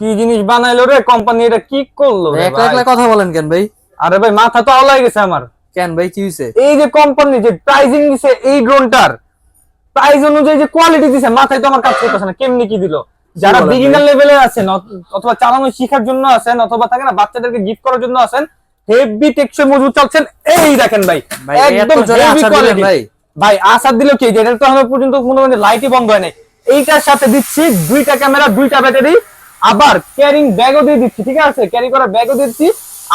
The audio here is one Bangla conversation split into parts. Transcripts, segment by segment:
কি জিনিস বানাইলো রে? কোম্পানি এটা কি করল রে একলা একলা কথা বলেন কেন ভাই? আরে ভাই মাথা তো আওলাই গেছে আমার। কেন ভাই কি হয়েছে এই যে কোম্পানি যে প্রাইজিং দিছে এই ড্রোনটার প্রাইস অনুযায়ী যে কোয়ালিটি দিছে মাথায় তো আমার কাজ করতেছে না। কেমনি কি দিল? যারা বিগিনার লেভেলে আছেন অথবা চালানো শেখার জন্য আছেন অথবা থাকে না বাচ্চাদেরকে গিফট করার জন্য আছেন হেভি টেকসই মজবুত চাচ্ছেন এই দেখেন ভাই একদম আশা দিলেন ভাই। ভাই আসার দিল কি? যেটা তো এখন পর্যন্ত কোনো মানে লাইটই বন্ধ হয় নাই। এইটার সাথে দিচ্ছি দুইটা ক্যামেরা দুইটা ব্যাটারি আবার ক্যারিং ব্যাগও দিয়ে দিচ্ছি, ঠিক আছে? ক্যারি করার ব্যাগও দিচ্ছি।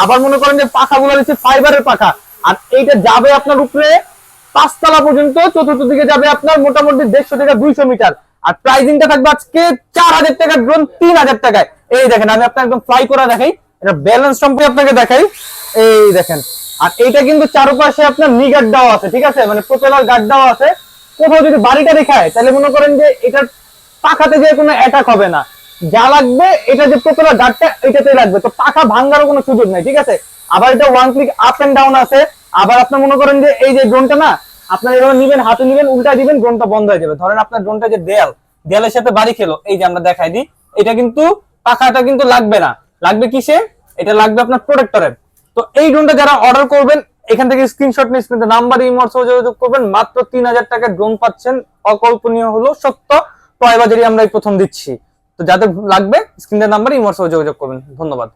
আবার মনে করেন যে পাখাগুলো দিচ্ছি ফাইবারের পাখা। আর এইটা যাবে আপনার উপরে পাঁচতলা পর্যন্ত, চতুর্থ দিকে যাবে আপনার মোটামুটি দেড়শো থেকে দুইশো মিটার। আর প্রাইজিংটা থাকবে আজকে চার হাজার টাকা ড্রোন তিন হাজার টাকায়। এই দেখেন, আমি আপনার একদম ফ্লাই করা দেখাই। এটা ব্যালেন্স সম্পর্কে আপনাকে দেখাই। এই দেখেন, আর এইটা কিন্তু চারপাশে আপনার নি গার্ড দেওয়া আছে, ঠিক আছে? মানে প্রোপেলার গার্ড দেওয়া আছে। কোথাও যদি বাড়িটা দেখায়, তাহলে মনে করেন যে এটার পাখাতে যে কোনো অ্যাটাক হবে না। যা লাগবে, এটা যে প্রোপেলার গার্ডটা এটাতে লাগবে। তো পাখা ভাঙারও কোনো সুযোগ নাই, ঠিক আছে? আবার এটা one click up and down আছে। আবার আপনি মনে করেন যে এই যে ড্রোনটা না, আপনার এভাবে নিবেন, হাতে নিবেন উল্টা দিবেন ড্রোনটা বন্ধ হয়ে যাবে। ধরেন আপনার ড্রোনটা যে দেয়াল, দেয়ালের সাথে বাড়ি খেলো, এই যে আমরা দেখাই দিই, এটা কিন্তু পাখাটা কিন্তু লাগবে না। লাগবে কিসে? এটা লাগবে আপনার প্রোটেক্টরের তো এই ড্রোনটা যারা অর্ডার করবেন, এখান থেকে স্ক্রিনশট নিয়ে স্ক্রিনে নাম্বার ইমোর সহ যোগাযোগ করবেন। মাত্র তিন হাজার টাকার ড্রোন পাচ্ছেন, অকল্পনীয় হলো সত্য। টয় বাজারই আমরা প্রথম দিচ্ছি। তো যাদের লাগবে স্ক্রিনের নাম্বারে ইমোর যোগাযোগ করবেন। ধন্যবাদ।